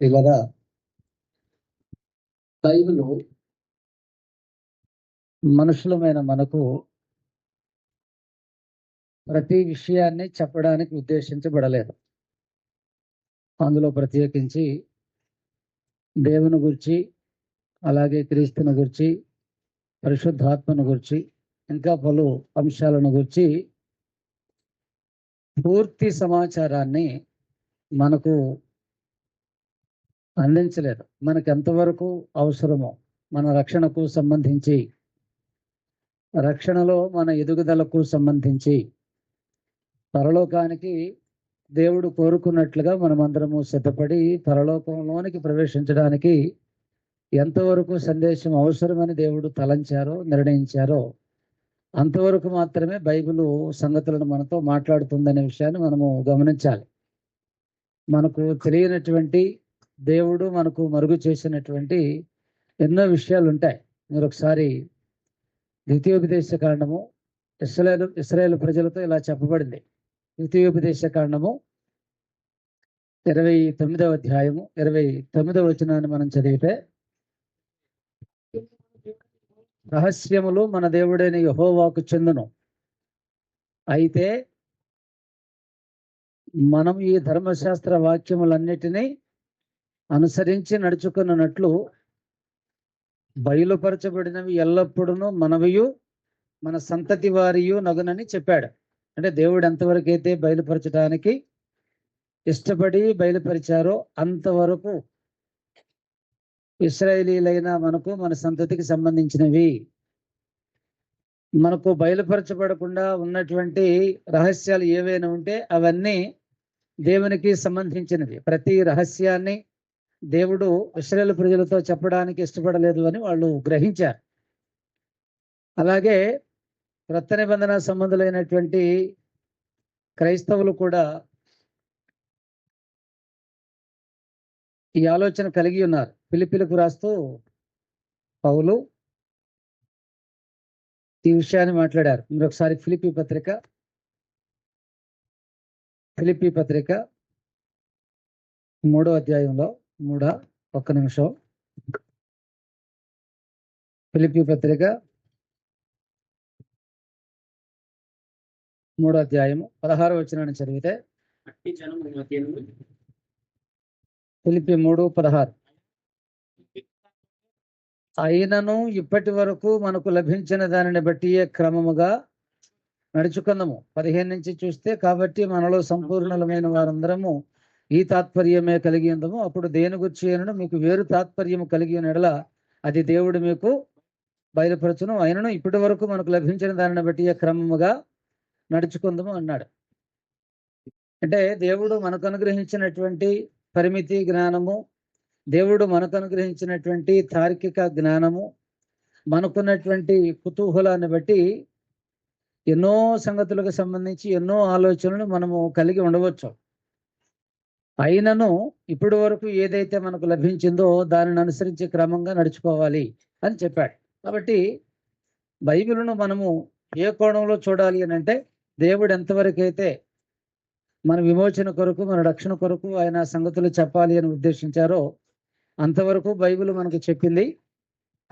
ఇలాగా బైబిల్ మనుషులమైన మనకు ప్రతి విషయాన్ని చెప్పడానికి ఉద్దేశించబడలేదు. అందులో ప్రత్యేకించి దేవుని గురించి అలాగే క్రీస్తుని గురించి పరిశుద్ధాత్మను గురించి ఇంకా పలు అంశాలను గురించి పూర్తి సమాచారాన్ని మనకు అందించలేదు మనకు ఎంతవరకు అవసరమో మన రక్షణకు సంబంధించి రక్షణలో మన ఎదుగుదలకు సంబంధించి పరలోకానికి దేవుడు కోరుకున్నట్లుగా మనమందరము సిద్ధపడి పరలోకంలోనికి ప్రవేశించడానికి ఎంతవరకు సందేశం అవసరమని దేవుడు తలంచారో నిర్ణయించారో అంతవరకు మాత్రమే బైబిల్ సంగతులను మనతో మాట్లాడుతుందనే విషయాన్ని మనము గమనించాలి. మనకు తెలియనటువంటి దేవుడు మనకు మరుగు చేసినటువంటి ఎన్నో విషయాలు ఉంటాయి మీరు ఒకసారి ద్వితీయోపదేశ కాండము ఇస్రాయేల్ ఇస్రాయేల్ ప్రజలతో ఇలా చెప్పబడింది. ద్వితీయోపదేశ కాండము ఇరవై తొమ్మిదవ అధ్యాయము ఇరవై తొమ్మిదవ వచనాన్ని మనం చదివితే రహస్యములు మన దేవుడైన యహోవాకు చెందును. అయితే మనం ఈ ధర్మశాస్త్ర వాక్యములన్నిటినీ అనుసరించి నడుచుకున్నట్లు బయలుపరచబడినవి ఎల్లప్పుడూ మనవియు మన సంతతి వారియు నగునని చెప్పాడు. అంటే దేవుడు ఎంతవరకు అయితే బయలుపరచడానికి ఇష్టపడి బయలుపరిచారో అంతవరకు ఇస్రాయేలీలైన మనకు మన సంతతికి సంబంధించినవి. మనకు బయలుపరచబడకుండా ఉన్నటువంటి రహస్యాలు ఏవైనా ఉంటే అవన్నీ దేవునికి సంబంధించినవి. ప్రతి రహస్యాన్ని దేవుడు ఇస్రాయేల్ ప్రజలతో చెప్పడానికి ఇష్టపడలేదు అని వాళ్ళు గ్రహించారు. అలాగే క్రొత్త నిబంధన సంబంధులైనటువంటి క్రైస్తవులు కూడా ఈ ఆలోచన కలిగి ఉన్నారు. పిలిపిలకు రాస్తూ పౌలు ఈ విషయాన్ని మాట్లాడారు. మీరు ఒకసారి ఫిలిపి పత్రిక ఫిలిపి పత్రిక మూడో అధ్యాయంలో మూడ? ఒక్క నిమిషం. ఫిలిపి పత్రిక మూడో అధ్యాయము పదహారో వచ్చినాన్ని చదివితే ఫిలిపి మూడు పదహారు. అయినను ఇప్పటి వరకు మనకు లభించిన దానిని బట్టి క్రమముగా నడుచుకుందాము పదిహేను నుంచి చూస్తే కాబట్టి మనలో సంపూర్ణమైన వారందరము ఈ తాత్పర్యమే కలిగి ఉందము అప్పుడు దేని గురించి అయినను మీకు వేరు తాత్పర్యము కలిగి ఉన్నడల అది దేవుడు మీకు బయలుపరచును. అయినను ఇప్పటి వరకు మనకు లభించిన దానిని బట్టి క్రమముగా నడుచుకుందాము అన్నాడు. అంటే దేవుడు మనకు అనుగ్రహించినటువంటి పరిమితి జ్ఞానము దేవుడు మనకు అనుగ్రహించినటువంటి తార్కిక జ్ఞానము మనకున్నటువంటి కుతూహలాన్ని బట్టి ఎన్నో సంగతులకు సంబంధించి ఎన్నో ఆలోచనలు మనము కలిగి ఉండవచ్చు. అయినను ఇప్పటి వరకు ఏదైతే మనకు లభించిందో దానిని అనుసరించి క్రమంగా నడుచుకోవాలి అని చెప్పాడు. కాబట్టి బైబిల్ను మనము ఏ కోణంలో చూడాలి అని అంటే దేవుడు ఎంతవరకైతే మన విమోచన కొరకు మన రక్షణ కొరకు ఆయన సంగతులు చెప్పాలి అని ఉద్దేశించారో అంతవరకు బైబిల్ మనకు చెప్పింది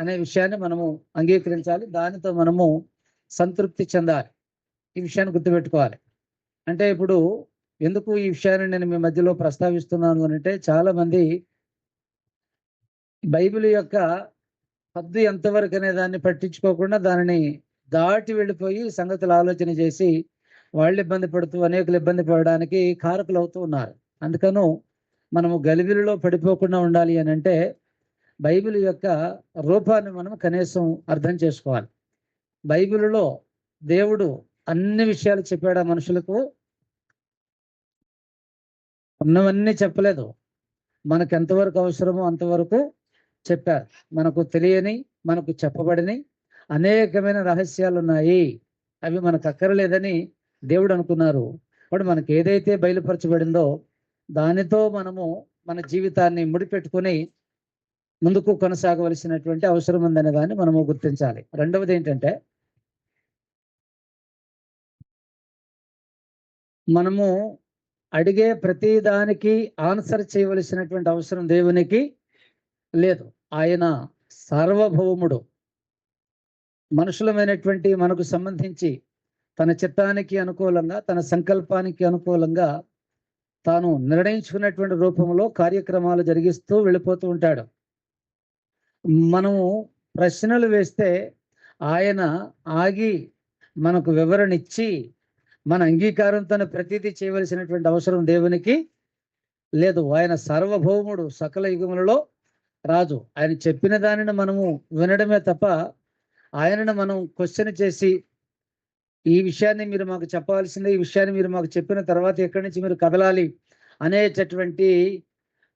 అనే విషయాన్ని మనము అంగీకరించాలి. దానితో మనము సంతృప్తి చెందాలి. ఈ విషయాన్ని గుర్తుపెట్టుకోవాలి. అంటే ఇప్పుడు ఎందుకు ఈ విషయాన్ని నేను మీ మధ్యలో ప్రస్తావిస్తున్నాను అంటే చాలా మంది బైబిల్ యొక్క హద్దు ఎంతవరకు అనే దాన్ని పట్టించుకోకుండా దానిని దాటి వెళ్ళిపోయి సంగతులు ఆలోచన చేసి వాళ్ళు ఇబ్బంది పడుతూ అనేకులు ఇబ్బంది పడడానికి కారకులు అవుతూ ఉన్నారు. అందుకను మనము గలిబిలిలో పడిపోకుండా ఉండాలి అని అంటే బైబిల్ యొక్క రూపాన్ని మనం కనీసం అర్థం చేసుకోవాలి. బైబిల్లో దేవుడు అన్ని విషయాలు చెప్పాడు మనుషులకు ఉన్నవన్నీ చెప్పలేదు. మనకు ఎంతవరకు అవసరమో అంతవరకు చెప్పారు. మనకు తెలియని మనకు చెప్పబడిని అనేకమైన రహస్యాలు ఉన్నాయి అవి మనకు అక్కరలేదని దేవుడు అనుకున్నారు. ఇప్పుడు మనకి ఏదైతే బయలుపరచబడిందో దానితో మనము మన జీవితాన్ని ముడిపెట్టుకొని ముందుకు కొనసాగవలసినటువంటి అవసరం ఉందనే దాన్ని మనము గుర్తించాలి. రెండవది ఏంటంటే మనము అడిగే ప్రతి దానికి ఆన్సర్ చేయవలసినటువంటి అవసరం దేవునికి లేదు. ఆయన సార్వభౌముడు. మనుషులమైనటువంటి మనకు సంబంధించి తన చిత్తానికి అనుకూలంగా తన సంకల్పానికి అనుకూలంగా తాను నిర్ణయించుకున్నటువంటి రూపంలో కార్యక్రమాలు జరిగిస్తూ వెళ్ళిపోతూ ఉంటాడు. మనము ప్రశ్నలు వేస్తే ఆయన ఆగి మనకు వివరణ ఇచ్చి మన అంగీకారంతో ప్రతిదీ చేయవలసినటువంటి అవసరం దేవునికి లేదు. ఆయన సార్వభౌముడు సకల యుగములలో రాజు. ఆయన చెప్పిన దానిని మనము వినడమే తప్ప ఆయనను మనం క్వశ్చన్ చేసి ఈ విషయాన్ని మీరు మాకు చెప్పాల్సిందే ఈ విషయాన్ని మీరు మాకు చెప్పిన తర్వాత ఎక్కడి నుంచి మీరు కదలాలి అనేటటువంటి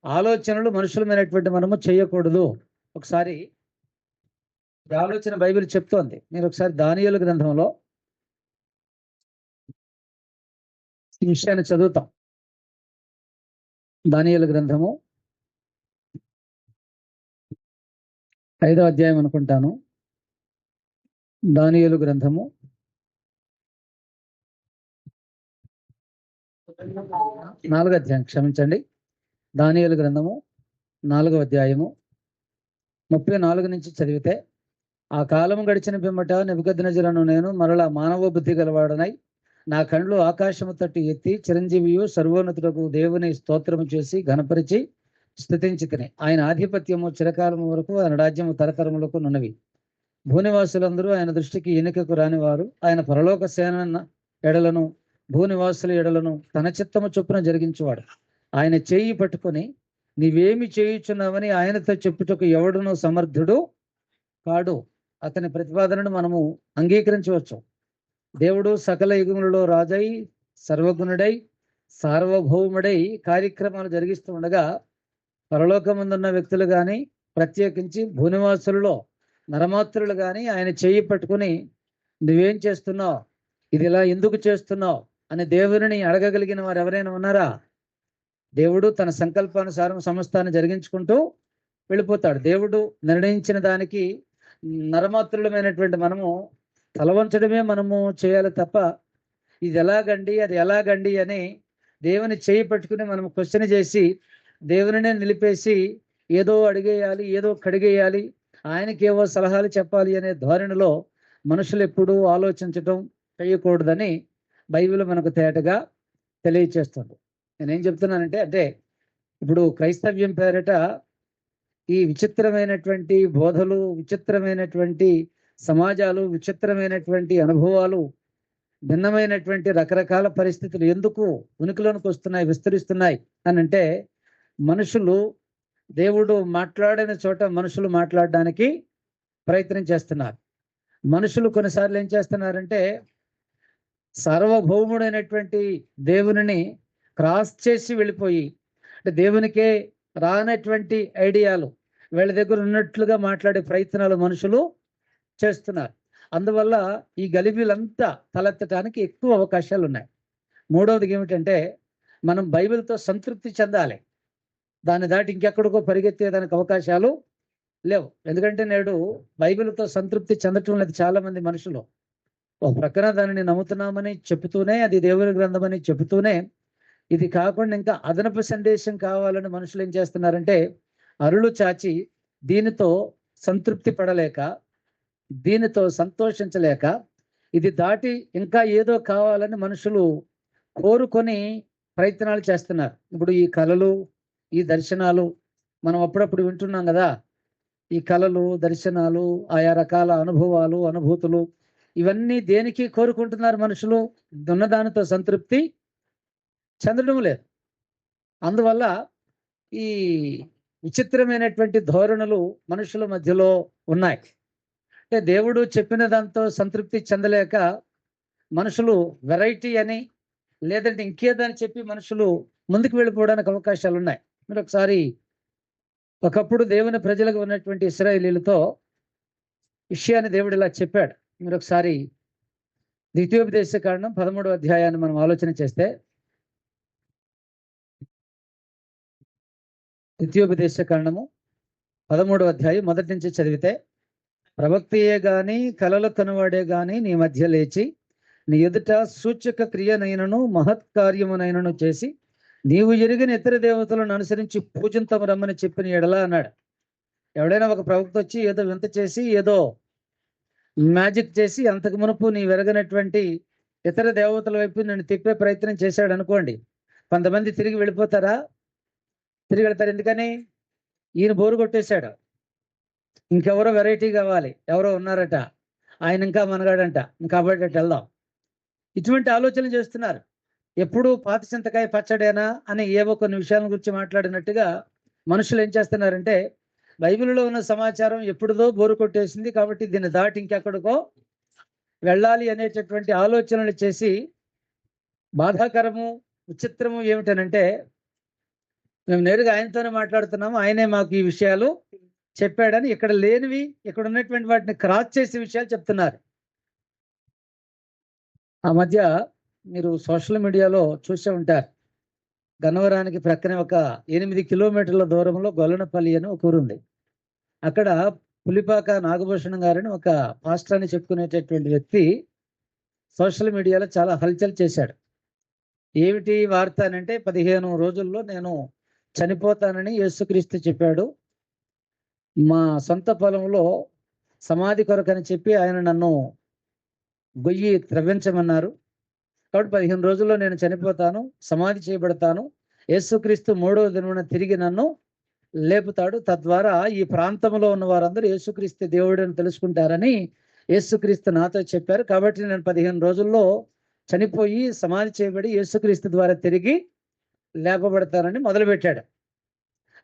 ఆలోచనలు మనుషులమైనటువంటి మనము చేయకూడదు. ఒకసారి ఈ ఆలోచన బైబిల్ చెప్తోంది. మీరు ఒకసారి దానియేలు గ్రంథంలో ఈ విషయాన్ని చదువుతాం. దానియల గ్రంథము ఐదో అధ్యాయం అనుకుంటాను. దానియలు గ్రంథము నాలుగో అధ్యాయం. క్షమించండి. దానియలు గ్రంథము నాలుగో అధ్యాయము ముప్పై నాలుగు నుంచి చదివితే ఆ కాలం గడిచిన పిమ్మట నిబద్నజలను నేను మరలా మానవ బుద్ధి గలవాడనై నా కండ్లు ఆకాశము తట్టు ఎత్తి చిరంజీవియు సర్వోన్నతులకు దేవుని స్తోత్రము చేసి ఘనపరిచి స్థుతించితిని. ఆయన ఆధిపత్యము చిరకాలము వరకు ఆయన రాజ్యము తరతరములకు నున్నవి. భూనివాసులందరూ ఆయన దృష్టికి ఎన్నికకు రానివారు. ఆయన పరలోక సేన ఎడలను భూనివాసుల ఎడలను తన చిత్తము చొప్పున జరిగించేవాడు. ఆయన చేయి పట్టుకొని నీవేమి చేయుచున్నావని ఆయనతో చెప్పుటకు ఎవడునో సమర్థుడు కాడు. అతని ప్రతిపాదనను మనము అంగీకరించవచ్చు. దేవుడు సకల యుగములలో రాజై సర్వగుణుడై సార్వభౌముడై కార్యక్రమాలు జరిగిస్తూ ఉండగా పరలోకముందున్న వ్యక్తులు కానీ ప్రత్యేకించి భూనివాసులలో నరమాత్రులు కానీ ఆయన చేయి పట్టుకుని నువ్వేం చేస్తున్నావు? ఇది ఇలా ఎందుకు చేస్తున్నావు? అని దేవుని అడగగలిగిన వారు ఎవరైనా ఉన్నారా? దేవుడు తన సంకల్పానుసారం సమస్తాన్ని జరిగించుకుంటూ వెళ్ళిపోతాడు. దేవుడు నిర్ణయించిన దానికి నరమాత్రులమైనటువంటి మనము తలవంచడమే మనము చేయాలి తప్ప ఇది ఎలాగండి అది ఎలాగండి అని దేవుని చేయి పట్టుకుని మనం క్వశ్చన్ చేసి దేవునినే నిలిపేసి ఏదో అడిగేయాలి ఏదో కడిగేయాలి ఆయనకేవో సలహాలు చెప్పాలి అనే ధోరణిలో మనుషులు ఎప్పుడూ ఆలోచించటం చేయకూడదని బైబిల్ మనకు తేటగా తెలియచేస్తుంది. నేనేం చెప్తున్నానంటే అంటే ఇప్పుడు క్రైస్తవ్యం పేరిట ఈ విచిత్రమైనటువంటి బోధలు విచిత్రమైనటువంటి సమాజాలు విచిత్రమైనటువంటి అనుభవాలు భిన్నమైనటువంటి రకరకాల పరిస్థితులు ఎందుకు ఉనికిలోనికి వస్తున్నాయి విస్తరిస్తున్నాయి అని అంటే మనుషులు దేవుడు మాట్లాడిన చోట మనుషులు మాట్లాడడానికి ప్రయత్నం చేస్తున్నారు. మనుషులు కొన్నిసార్లు ఏం చేస్తున్నారంటే సార్వభౌముడైనటువంటి దేవునిని క్రాస్ చేసి వెళ్ళిపోయి అంటే దేవునికే రానటువంటి ఐడియాలు వీళ్ళ దగ్గర ఉన్నట్లుగా మాట్లాడే ప్రయత్నాలు మనుషులు చేస్తున్నారు. అందువల్ల ఈ గలిబీలంతా తలెత్తడానికి ఎక్కువ అవకాశాలు ఉన్నాయి మూడవది ఏమిటంటే మనం బైబిల్తో సంతృప్తి చెందాలి. దాన్ని దాటి ఇంకెక్కడికో పరిగెత్తేదానికి అవకాశాలు లేవు. ఎందుకంటే నేడు బైబిల్తో సంతృప్తి చెందటం లేదు చాలామంది మనుషులు. ఒక ప్రక్కన దానిని నమ్ముతున్నామని చెబుతూనే అది దేవుని గ్రంథమని చెబుతూనే ఇది కాకుండా ఇంకా అదనపు సందేశం కావాలని మనుషులు ఏం చేస్తున్నారంటే అరులు చాచి దీనితో సంతృప్తి పడలేక దీనితో సంతోషించలేక ఇది దాటి ఇంకా ఏదో కావాలని మనుషులు కోరుకొని ప్రయత్నాలు చేస్తున్నారు. ఇప్పుడు ఈ కళలు ఈ దర్శనాలు మనం అప్పుడప్పుడు వింటున్నాం కదా. ఈ కళలు దర్శనాలు ఆయా రకాల అనుభవాలు అనుభూతులు ఇవన్నీ దేనికి కోరుకుంటున్నారు మనుషులు? ఉన్నదానితో సంతృప్తి చెందడం లేదు. అందువల్ల ఈ విచిత్రమైనటువంటి ధోరణులు మనుషుల మధ్యలో ఉన్నాయి. దేవుడు చెప్పిన దాంతో సంతృప్తి చెందలేక మనుషులు వెరైటీ అని లేదంటే ఇంకేదని చెప్పి మనుషులు ముందుకు వెళ్ళిపోవడానికి అవకాశాలు ఉన్నాయి. మీరు ఒకసారి ఒకప్పుడు దేవుని ప్రజలకు ఉన్నటువంటి ఇస్రాయేలీలతో విషయాన్ని దేవుడు ఇలా చెప్పాడు. మీరు ఒకసారి ద్వితీయోపదేశ కారణం పదమూడో అధ్యాయాన్ని మనం ఆలోచన చేస్తే ద్వితీయోపదేశ కారణము పదమూడవ అధ్యాయం మొదటి నుంచి చదివితే ప్రవక్తయే గాని కలలు కనువాడే గాని నీ మధ్య లేచి నీ ఎదుట సూచక క్రియనైనను మహత్కార్యమునైనను చేసి నీవు ఎరిగిన ఇతర దేవతలను అనుసరించి పూజింతము రమ్మని చెప్పిన ఎడలా అన్నాడు. ఎవడైనా ఒక ప్రవక్త వచ్చి ఏదో వింత చేసి ఏదో మ్యాజిక్ చేసి అంతకు మునుపు నీ వెరగనటువంటి ఇతర దేవతల వైపు నేను తిప్పే ప్రయత్నం చేశాడు అనుకోండి. కొంతమంది తిరిగి వెళ్ళిపోతారా? తిరిగి వెళ్తారు. ఎందుకని? ఈయన బోరు కొట్టేశాడు. ఇంకెవరో వెరైటీ కావాలి. ఎవరో ఉన్నారట. ఆయన ఇంకా మనగాడంట. కాబట్టి అటు వెళ్దాం ఇటువంటి ఆలోచనలు చేస్తున్నారు. ఎప్పుడు పాత చింతకాయ పచ్చడేనా అని ఏవో కొన్ని విషయాల గురించి మాట్లాడినట్టుగా మనుషులు ఏం చేస్తున్నారంటే బైబిల్లో ఉన్న సమాచారం ఎప్పుడుదో బోరు కొట్టేసింది కాబట్టి దీన్ని దాటి ఇంకెక్కడికో వెళ్ళాలి అనేటటువంటి ఆలోచనలు చేసి బాధాకరము విచిత్రము ఏమిటనంటే మేము నేరుగా ఆయనతోనే మాట్లాడుతున్నాము. ఆయనే మాకు ఈ విషయాలు చెప్పాడని ఇక్కడ లేనివి ఇక్కడ ఉన్నటువంటి వాటిని క్రాస్ చేసే విషయాలు చెప్తున్నారు. ఆ మధ్య మీరు సోషల్ మీడియాలో చూసే ఉంటారు. గన్నవరానికి ప్రక్కనే ఒక ఎనిమిది కిలోమీటర్ల దూరంలో గొల్లనపల్లి అని ఒక ఊరుంది అక్కడ పులిపాక నాగభూషణం గారని ఒక పాస్టర్ అని చెప్పుకునేటటువంటి వ్యక్తి సోషల్ మీడియాలో చాలా హల్చల్ చేశాడు. ఏమిటి వార్త అని అంటే పదిహేను రోజుల్లో నేను చనిపోతానని యేసుక్రీస్తు చెప్పాడు. మా సొంత పొలంలో సమాధి కొరకని చెప్పి ఆయన నన్ను గొయ్యి త్రవ్వించమన్నారు. కాబట్టి పదిహేను రోజుల్లో నేను చనిపోతాను సమాధి చేయబడతాను. యేసుక్రీస్తు మూడవ దినమున తిరిగి నన్ను లేపుతాడు. తద్వారా ఈ ప్రాంతంలో ఉన్న వారందరూ యేసుక్రీస్తు దేవుడని తెలుసుకుంటారని యేసుక్రీస్తు నాతో చెప్పారు. కాబట్టి నేను పదిహేను రోజుల్లో చనిపోయి సమాధి చేయబడి యేసుక్రీస్తు ద్వారా తిరిగి లేపబడతానని మొదలుపెట్టాడు.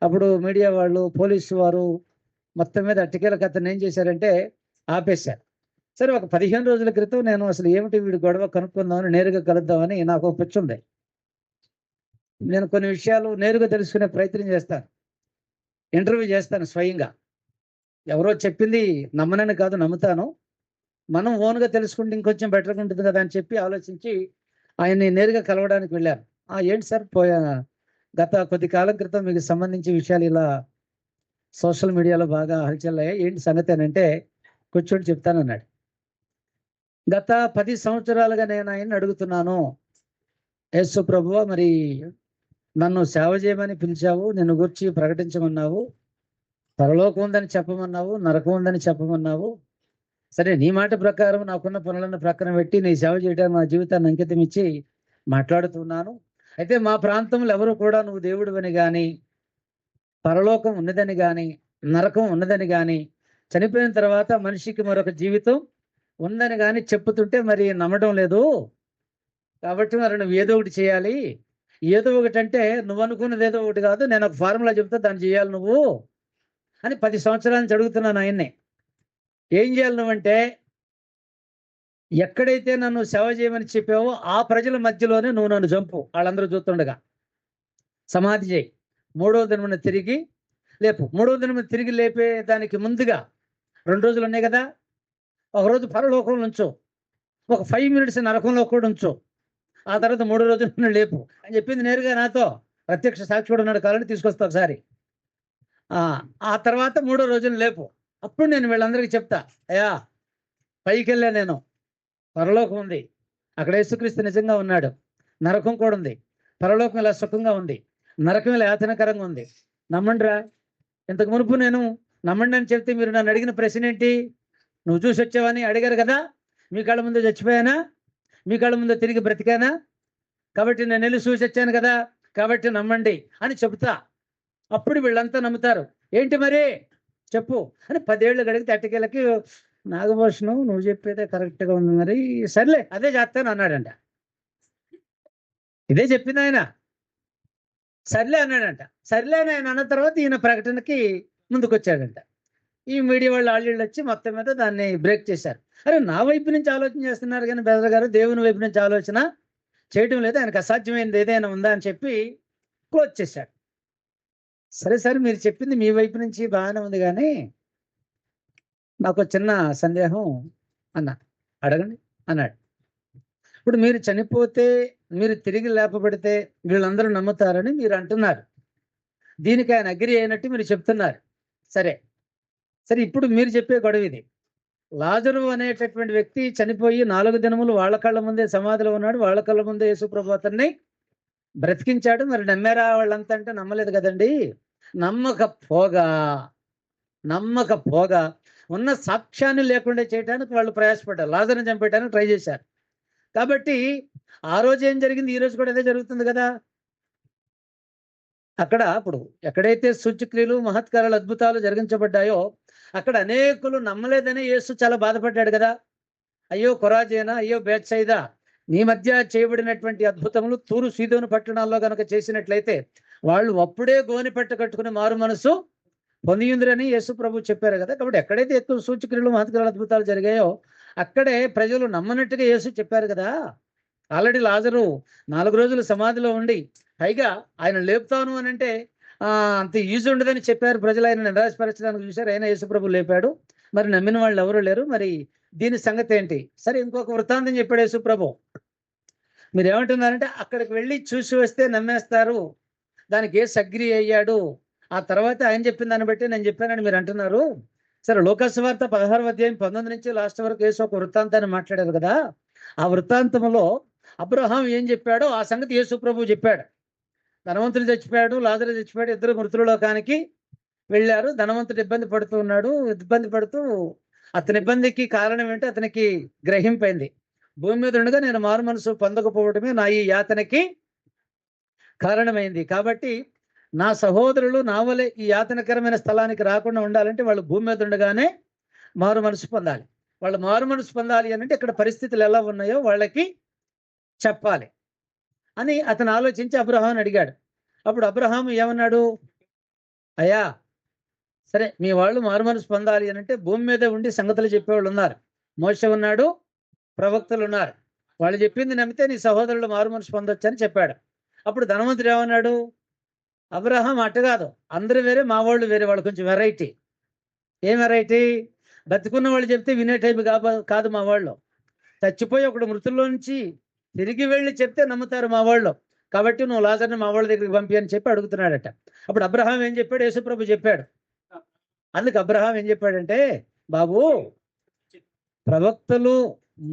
అప్పుడు మీడియా వాళ్ళు పోలీసు వారు మొత్తం మీద అట్టికేలకు అతను ఏం చేశారంటే ఆపేశారు. సరే ఒక పదిహేను రోజుల క్రితం నేను అసలు ఏమిటి వీడి గొడవ కనుక్కుందామని నేరుగా కలుద్దామని నాకు ఒక పిచ్చి ఉంది. నేను కొన్ని విషయాలు నేరుగా తెలుసుకునే ప్రయత్నం చేస్తాను. ఇంటర్వ్యూ చేస్తాను స్వయంగా. ఎవరో చెప్పింది నమ్మనని కాదు నమ్ముతాను. మనం ఓన్గా తెలుసుకుంటే ఇంకొంచెం బెటర్గా ఉంటుంది కదా అని చెప్పి ఆలోచించి ఆయన్ని నేరుగా కలవడానికి వెళ్ళాను. ఏంటి సార్ పోయా గత కొద్ది కాలం క్రితం మీకు సంబంధించి విషయాలు ఇలా సోషల్ మీడియాలో బాగా హల్చల్ అయ్యాయి ఏంటి సంగతి అని అంటే కూర్చొని చెప్తానన్నాడు. గత పది సంవత్సరాలుగా నేను ఆయన్ని అడుగుతున్నాను యేసు ప్రభు మరి నన్ను సేవ చేయమని పిలిచావు నిన్ను గురించి ప్రకటించమన్నావు పరలోకం ఉందని చెప్పమన్నావు నరకం ఉందని చెప్పమన్నావు. సరే నీ మాట ప్రకారం నాకున్న పనులను ప్రక్కన పెట్టి నీ సేవ చేయడానికి నా జీవితాన్ని అంకితం ఇచ్చి మాట్లాడుతున్నాను. అయితే మా ప్రాంతంలో ఎవరు కూడా నువ్వు దేవుడు అని కానీ పరలోకం ఉన్నదని కానీ నరకం ఉన్నదని కానీ చనిపోయిన తర్వాత మనిషికి మరొక జీవితం ఉందని కానీ చెప్పుతుంటే మరి నమ్మడం లేదు. కాబట్టి మరి నువ్వు ఏదో ఒకటి చేయాలి. ఏదో ఒకటి అంటే నువ్వు అనుకున్నది ఏదో ఒకటి కాదు. నేను ఒక ఫార్ములా చెప్తా దాన్ని చేయాలి నువ్వు అని పది సంవత్సరాల నుంచి అడుగుతున్నాను ఆయన్ని. ఏం చేయాలి నువ్వంటే ఎక్కడైతే నన్ను సేవ చేయమని చెప్పావో ఆ ప్రజల మధ్యలోనే నువ్వు నన్ను చంపు. వాళ్ళందరూ చూస్తుండగా. సమాధి చేయి. మూడవ దినమున తిరిగి లేపు. మూడవ దినమున తిరిగి లేపే దానికి ముందుగా రెండు రోజులు ఉన్నాయి కదా? ఒకరోజు పరలోకంలో ఉంచు. ఒక ఫైవ్ మినిట్స్ నరకంలో కూడా ఉంచు. ఆ తర్వాత మూడో రోజు లేపు. అని చెప్పింది నేరుగా నాతో. ప్రత్యక్ష సాక్షి కూడా ఉన్నాడు కావాలని తీసుకొస్తా ఒకసారి. ఆ ఆ తర్వాత మూడో రోజున లేపు. అప్పుడు నేను వీళ్ళందరికీ చెప్తా. అయ్యా పైకి వెళ్ళా నేను. పరలోకం ఉంది. అక్కడ యేసుక్రీస్తు నిజంగా ఉన్నాడు. నరకం కూడా ఉంది. పరలోకం ఇలా సుఖంగా ఉంది. నరకం ఇలా యాతనకరంగా ఉంది. నమ్మండిరా? ఇంతకు మునుపు నేను నమ్మండి అని చెప్తే మీరు నన్ను అడిగిన ప్రశ్న ఏంటి? నువ్వు చూసి వచ్చావని అడిగారు కదా? మీ కళ్ళ ముందు చచ్చిపోయానా? మీ కళ్ళ ముందు తిరిగి బ్రతికానా? కాబట్టి నేను వెళ్ళి చూసి వచ్చాను కదా కాబట్టి నమ్మండి అని చెబుతా. అప్పుడు వీళ్ళంతా నమ్ముతారు. ఏంటి మరి? చెప్పు. అని పదేళ్ళు గడిగితే అట్టకేళ్ళకి నాగభూషణం నువ్వు చెప్పేదే కరెక్ట్గా ఉంది మరి. సర్లే అదే చేస్తాను అన్నాడంట. ఇదే చెప్పింది ఆయన. సర్లే అన్నాడంట. సర్లే అని ఆయన అన్న తర్వాత ఈయన ప్రకటనకి ముందుకొచ్చాడంట. ఈ మీడియా వాళ్ళు ఆళ్ళు వచ్చి మొత్తం మీద దాన్ని బ్రేక్ చేశారు. అరే నా వైపు నుంచి ఆలోచన చేస్తున్నారు కానీ బెదర్ గారు దేవుని వైపు నుంచి ఆలోచన చేయటం లేదు. ఆయనకు అసాధ్యమైనది ఏదైనా ఉందా అని చెప్పి క్లోజ్ చేశాడు సరే సరే మీరు చెప్పింది మీ వైపు నుంచి బాగానే ఉంది కానీ నాకు చిన్న సందేహం అన్న. అడగండి అన్నాడు. ఇప్పుడు మీరు చనిపోతే మీరు తిరిగి లేపబడితే వీళ్ళందరూ నమ్ముతారని మీరు అంటున్నారు. దీనికి ఆయన అగ్రి అయినట్టు మీరు చెప్తున్నారు. సరే. సరే ఇప్పుడు మీరు చెప్పే గొడవ ఇది. లాజరు అనేటటువంటి వ్యక్తి చనిపోయి నాలుగు దినములు వాళ్ళ కళ్ళ ముందే సమాధిలో ఉన్నాడు. వాళ్ళ కళ్ళ ముందే యేసుప్రభు అతన్ని బ్రతికించాడు. మరి నమ్మారా వాళ్ళంతా అంటే నమ్మలేదు కదండి. నమ్మకపోగా నమ్మకపోగా ఉన్న సాక్ష్యాన్ని లేకుండా చేయడానికి వాళ్ళు ప్రయాసపడ్డారు. లాజర్ని చంపేయడానికి ట్రై చేశారు. కాబట్టి ఆ రోజు ఏం జరిగింది? ఈ రోజు కూడా అదే జరుగుతుంది కదా? అక్కడ అప్పుడు ఎక్కడైతే సూచక్రియలు మహత్కారాలు అద్భుతాలు జరిగించబడ్డాయో అక్కడ అనేకులు నమ్మలేదని యేసు చాలా బాధపడ్డాడు కదా? అయ్యో కొరాజేనా? అయ్యో బేత్సైదా? నీ మధ్య చేయబడినటువంటి అద్భుతములు తూరు సీదోను పట్టణాల్లో గనక చేసినట్లయితే వాళ్ళు అప్పుడే గోని పెట్ట కట్టుకుని మారు మనసు పొందియుందిరని యేసు ప్రభు చెప్పారు కదా? కాబట్టి ఎక్కడైతే ఎక్కువ సూచక్రియలు మహత్కారాలు అద్భుతాలు జరిగాయో అక్కడే ప్రజలు నమ్మనట్టుగా యేసు చెప్పారు కదా. ఆల్రెడీ లాజరు నాలుగు రోజులు సమాధిలో ఉండి పైగా ఆయన లేపుతాను అని అంటే అంత ఈజీ ఉండదని చెప్పారు ప్రజలు. ఆయన నిరాశపరచడానికి చూశారు. ఆయన యేసుప్రభు లేపాడు. మరి నమ్మిన వాళ్ళు ఎవరు లేరు? మరి దీని సంగతి ఏంటి? సరే ఇంకొక వృత్తాంతం చెప్పాడు యేసుప్రభు మీరు ఏమంటున్నారంటే అక్కడికి వెళ్ళి చూసి వస్తే నమ్మేస్తారు. దానికి ఏ సగ్రి అయ్యాడు. ఆ తర్వాత ఆయన చెప్పిన దాన్ని బట్టి నేను చెప్పానని మీరు అంటున్నారు. సరే లోకస్వార్త పదహారు అధ్యాయం పంతొమ్మిది నుంచి లాస్ట్ వరకు యేసు ఒక వృత్తాంతాన్ని మాట్లాడారు కదా. ఆ వృత్తాంతంలో అబ్రహాం ఏం చెప్పాడో ఆ సంగతి యేసు ప్రభు చెప్పాడు. ధనవంతుడు చచ్చిపోయాడు లాజరు చచ్చిపోయాడు ఇద్దరు మృతుల లోకానికి వెళ్ళారు. ధనవంతుడు ఇబ్బంది పడుతూ ఉన్నాడు. ఇబ్బంది పడుతూ అతని ఇబ్బందికి కారణం ఏంటో? అతనికి గ్రహింపైంది. భూమి మీద ఉండగా నేను మారు మనసు పొందకపోవడమే నా ఈ యాతనకి కారణమైంది. కాబట్టి నా సహోదరులు నా వలె ఈ యాతనకరమైన స్థలానికి రాకుండా ఉండాలంటే వాళ్ళు భూమి మీద ఉండగానే మారు మనసు పొందాలి. వాళ్ళు మారు మనసు పొందాలి అని అంటే ఇక్కడ పరిస్థితులు ఎలా ఉన్నాయో వాళ్ళకి చెప్పాలి. అని అతను ఆలోచించి అబ్రహాం అడిగాడు. అప్పుడు అబ్రహాం ఏమన్నాడు? అయ్యా సరే మీ వాళ్ళు మారు మనసు పొందాలి అని అంటే భూమి మీద ఉండి సంగతులు చెప్పేవాళ్ళు ఉన్నారు. మోస ఉన్నాడు ప్రవక్తలు ఉన్నారు. వాళ్ళు చెప్పింది నమ్మితే నీ సహోదరులు మారు మనసు పొందొచ్చు అని చెప్పాడు. అప్పుడు ధనవంతుడు ఏమన్నాడు? అబ్రహం అట్ట కాదు. అందరూ వేరే మా వాళ్ళు వేరే వాళ్ళు కొంచెం వెరైటీ ఏం వెరైటీ బతుకున్న వాళ్ళు చెప్తే వినే టైప్ కాదు కాదు మా వాళ్ళు. చచ్చిపోయి ఒకడు మృతుల్లో నుంచి తిరిగి వెళ్ళి చెప్తే నమ్ముతారు మా వాళ్ళు. కాబట్టి నువ్వు లాజర్ని మా వాళ్ళ దగ్గరికి పంపి అని చెప్పి అడుగుతున్నాడట. అప్పుడు అబ్రహాం ఏం చెప్పాడు? యేసుప్రభు చెప్పాడు. అందుకు అబ్రహాం ఏం చెప్పాడంటే బాబు ప్రవక్తలు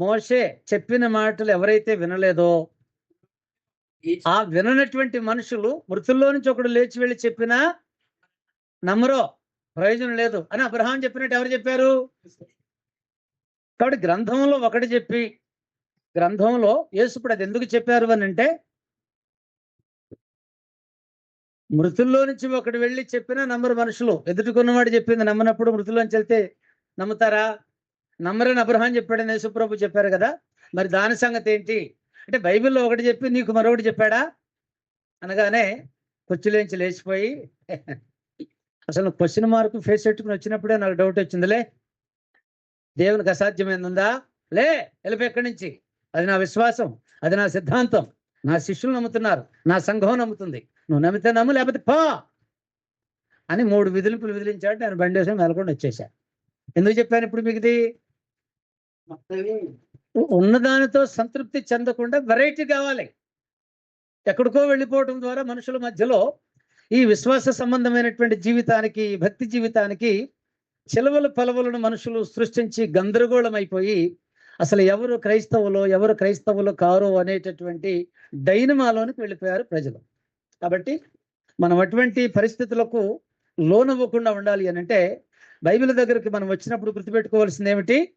మోషే చెప్పిన మాటలు ఎవరైతే వినలేదో ఆ విననటువంటి మనుషులు మృతుల్లో నుంచి ఒకడు లేచి వెళ్ళి చెప్పినా నమ్మరో ప్రయోజనం లేదు అని అబ్రహాం చెప్పినట్టు ఎవరు చెప్పారు? కాబట్టి గ్రంథంలో ఒకటి చెప్పి గ్రంథంలో యేసుప్పుడు అది ఎందుకు చెప్పారు అని అంటే మృతుల్లో నుంచి ఒకటి వెళ్ళి చెప్పినా నమ్మరు మనుషులు. ఎదుటికున్నవాడు చెప్పింది నమ్మనప్పుడు మృతుల్లోంచి వెళ్తే నమ్ముతారా? నమ్మరని అబ్రహాం చెప్పాడని యేసుప్రభు చెప్పారు కదా. మరి దాని సంగతి ఏంటి? అంటే బైబిల్లో ఒకటి చెప్పి నీకు మరొకటి చెప్పాడా? అనగానే కుర్చీలోంచి లేచిపోయి అసలు క్వశ్చన్ మార్క్ ఫేస్ పెట్టుకుని వచ్చినప్పుడే నాకు డౌట్ వచ్చిందిలే. దేవునికి అసాధ్యమైందా లే వెళ్ళిపోయి ఎక్కడి నుంచి? అది నా విశ్వాసం అది నా సిద్ధాంతం. నా శిష్యులు నమ్ముతున్నారు నా సంఘం నమ్ముతుంది. నువ్వు నమ్మితే నమ్ము లేకపోతే పా అని మూడు విధులుపులు విదిలించాడు. నేను బండి వేసి వెళ్ళకుండా వచ్చేసా. ఎందుకు చెప్పాను ఇప్పుడు మీకుది ఉన్నదానితో సంతృప్తి చెందకుండా వెరైటీ కావాలి. ఎక్కడికో వెళ్ళిపోవటం ద్వారా మనుషుల మధ్యలో ఈ విశ్వాస సంబంధమైనటువంటి జీవితానికి భక్తి జీవితానికి చిలవలు పలవలను మనుషులు సృష్టించి గందరగోళం అయిపోయి అసలు ఎవరు క్రైస్తవులో ఎవరు క్రైస్తవులు కారు అనేటటువంటి డైనమాలోనికి వెళ్ళిపోయారు ప్రజలు. కాబట్టి మనం అటువంటి పరిస్థితులకు లోనవ్వకుండా ఉండాలి అని అంటే బైబిల్ దగ్గరికి మనం వచ్చినప్పుడు గుర్తుపెట్టుకోవాల్సింది ఏమిటి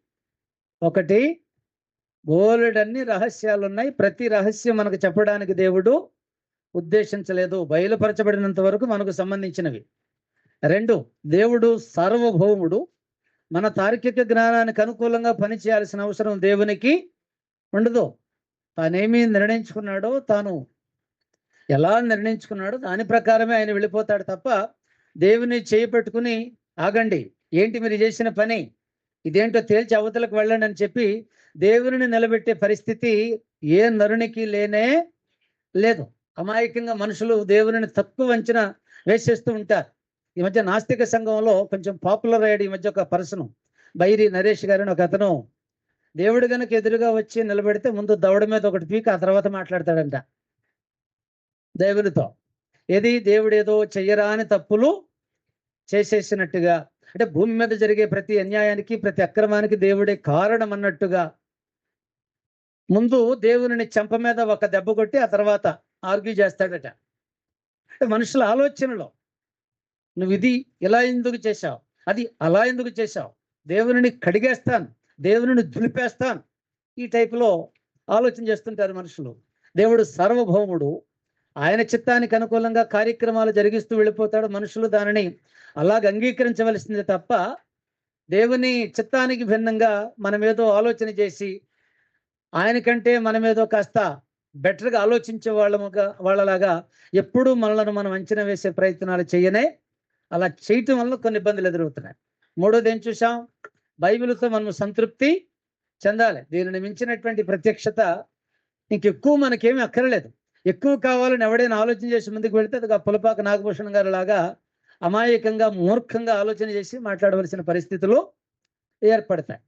ఒకటి బోలెడన్ని రహస్యాలు ఉన్నాయి ప్రతి రహస్యం మనకు చెప్పడానికి దేవుడు ఉద్దేశించలేదు బయలుపరచబడినంత వరకు మనకు సంబంధించినవి. రెండు దేవుడు సార్వభౌముడు. మన తార్కిక జ్ఞానానికి అనుకూలంగా పనిచేయాల్సిన అవసరం దేవునికి ఉండదు. తానేమి నిర్ణయించుకున్నాడో తాను ఎలా నిర్ణయించుకున్నాడో దాని ప్రకారమే ఆయన వెళ్ళిపోతాడు తప్ప దేవుని చేయి పెట్టుకుని ఆగండి. ఏంటి మీరు చేసిన పని? ఇదేంటో తేల్చి అవతలకు వెళ్ళండి అని చెప్పి దేవుని నిలబెట్టే పరిస్థితి ఏ నరునికి లేనే లేదు. అమాయకంగా మనుషులు దేవుని తక్కువ అంచనా వేసేస్తూ ఉంటారు. ఈ మధ్య నాస్తిక సంఘంలో కొంచెం పాపులర్ అయ్యాడు ఈ మధ్య ఒక పర్సన్. బైరి నరేష్ గారిని ఒక అతను. దేవుడు గనక ఎదురుగా వచ్చి నిలబెడితే ముందు దవడ మీద ఒకటి పీక ఆ తర్వాత మాట్లాడతాడంట. దేవునితో. ఏది? దేవుడు ఏదో చెయ్యరాని తప్పులు చేసేసినట్టుగా అంటే భూమి మీద జరిగే ప్రతి అన్యాయానికి ప్రతి అక్రమానికి దేవుడే కారణం అన్నట్టుగా. ముందు దేవుని చెంప మీద ఒక దెబ్బ కొట్టి ఆ తర్వాత ఆర్గ్యూ చేస్తాడట. అంటే మనుషుల ఆలోచనలో నువ్వు ఇది ఇలా ఎందుకు చేశావు? అది అలా ఎందుకు చేశావు? దేవుని కడిగేస్తాను దేవుని దులిపేస్తాను. ఈ టైపులో ఆలోచన చేస్తుంటారు మనుషులు. దేవుడు సార్వభౌముడు. ఆయన చిత్తానికి అనుకూలంగా కార్యక్రమాలు జరిగిస్తూ వెళ్ళిపోతాడు మనుషులు దానిని అలాగ అంగీకరించవలసిందే తప్ప దేవుని చిత్తానికి భిన్నంగా మనం ఏదో ఆలోచన చేసి ఆయనకంటే మనం ఏదో కాస్త బెటర్గా ఆలోచించే వాళ్ళముగా వాళ్ళలాగా ఎప్పుడూ మనలను మనం అంచనా వేసే ప్రయత్నాలు చేయనే అలా చేయటం వల్ల కొన్ని ఇబ్బందులు ఎదురవుతున్నాయి. మూడోది ఏం చూసాం బైబిల్తో మనం సంతృప్తి చెందాలి. దీనిని మించినటువంటి ప్రత్యక్షత ఇంకెక్కువ మనకేమీ అక్కరలేదు. ఎక్కువ కావాలని ఎవడైనా ఆలోచన చేసి ముందుకు వెళితే అది పులపాక నాగభూషణ్ గారు లాగా అమాయకంగా మూర్ఖంగా ఆలోచన చేసి మాట్లాడవలసిన పరిస్థితులు ఏర్పడతాయి.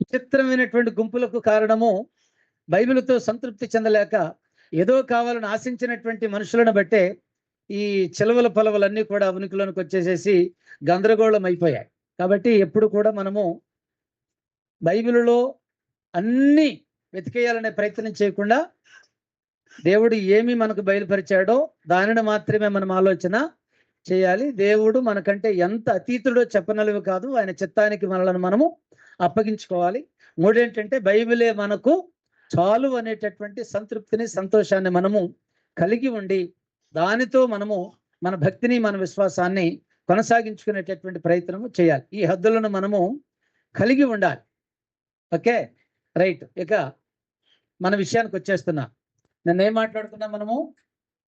విచిత్రమైనటువంటి గుంపులకు కారణము బైబిల్తో సంతృప్తి చెందలేక ఏదో కావాలని ఆశించినటువంటి మనుషులను బట్టే ఈ చిలవల పొలవలన్నీ కూడా ఉనికిలోనికి వచ్చేసేసి గందరగోళం అయిపోయాయి. కాబట్టి ఎప్పుడు కూడా మనము బైబిలులో అన్ని వెతికేయాలనే ప్రయత్నం చేయకుండా దేవుడు ఏమి మనకు బయలుపరిచాడో దానిని మాత్రమే మనం ఆలోచన చేయాలి. దేవుడు మనకంటే ఎంత అతీతుడో చెప్పనలవి కాదు. ఆయన చిత్తానికి మనలను మనము అప్పగించుకోవాలి. మూడేంటంటే బైబిలే మనకు చాలు అనేటటువంటి సంతృప్తిని సంతోషాన్ని మనము కలిగి ఉండి దానితో మనము మన భక్తిని మన విశ్వాసాన్ని కొనసాగించుకునేటటువంటి ప్రయత్నము చేయాలి. ఈ హద్దులను మనము కలిగి ఉండాలి. ఓకే? రైట్. ఇక మన విషయానికి వచ్చేస్తున్నా. నిన్న ఏం మాట్లాడుకున్నాం మనము?